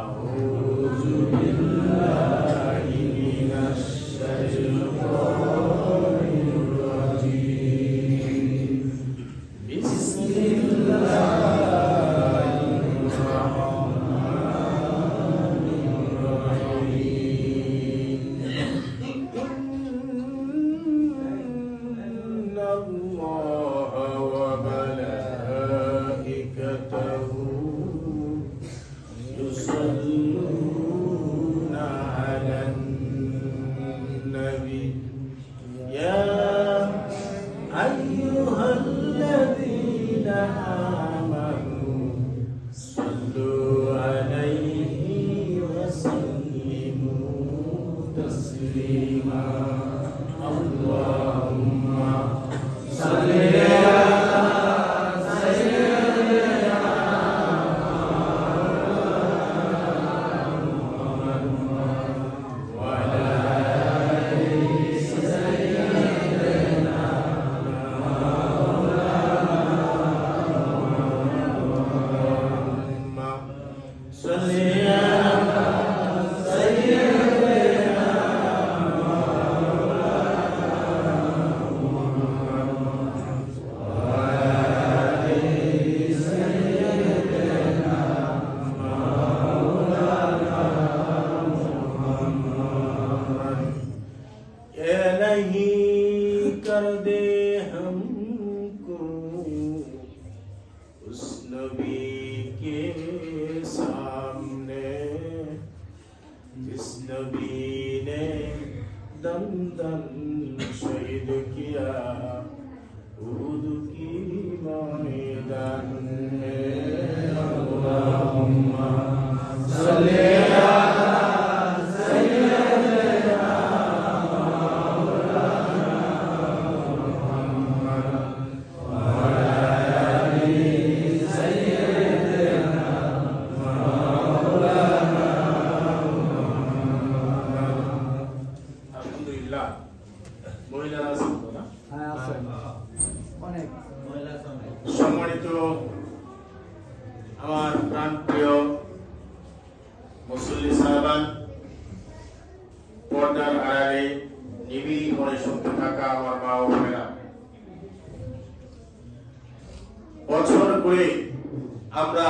Euzu billahi تسليما اللهم صل صل कर दे हमको। उस नबी के सामने जिस नबी ने दम दम शहीद किया। সম্মানিত আমার প্রাণপ্রিয় মুসল্লি সাহেবান, পর্দার আড়ালে নিবিড় মনে শুনতে থাকা আমার মা ও বোনেরা। বছর করে আমরা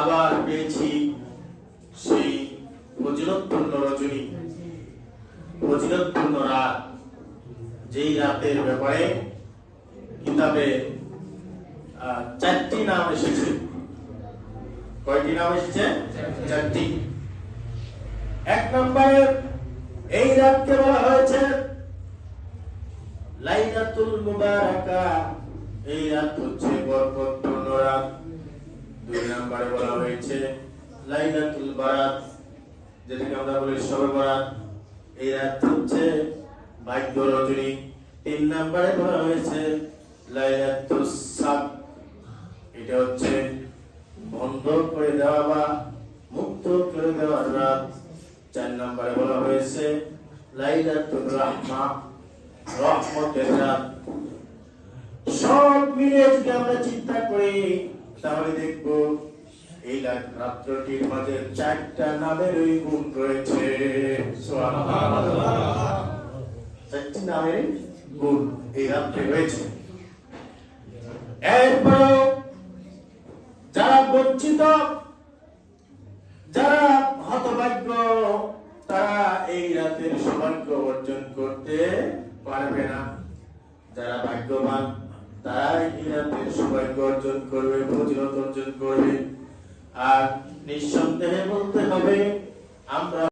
আবার পেয়েছি সেই ফজিলতপূর্ণ রজনী। ফজিলতপূর্ণ রাত, যেই রাতের ব্যাপারে কিতাবে চারটি নাম এসেছে। কয়টি নাম এসেছে? চারটি। এক নম্বরে এই রাতকে বলা হয়েছে লাইলাতুল মুবারাকা। এই রাত হচ্ছে বরকতপূর্ণ রাত। দুই নম্বরে বলা হয়েছে লাইলাতুল বারাত যেটাকে আমরা বলি শবে বরাত। এই রাত হচ্ছে ভাগ্য রজনী তিন নম্বরে বলা হয়েছে লাইলাতুস সাব এটা হচ্ছে? বন্ধ করে দেওয়া বা মুক্ত করে দেওয়ার রাত চার নম্বরে বলা হয়েছে সব মিলিয়ে যদি আমরা চিন্তা করি, তাহলে দেখব এই রাত্রটির মাঝে চারটা নামের ওই গুণ রয়েছে। চারটি নামের গুণ এই রাত্রে রয়েছে। এরপরেও যারা বঞ্চিত যারা হতভাগ্য, তারা এই রাতের সৌভাগ্য অর্জন করতে পারবে না। যারা ভাগ্যবান তারা এই রাতের সৌভাগ্য অর্জন করবে, ফজিলত অর্জন করবে। আর নিঃসন্দেহে বলতে হবে, আমরা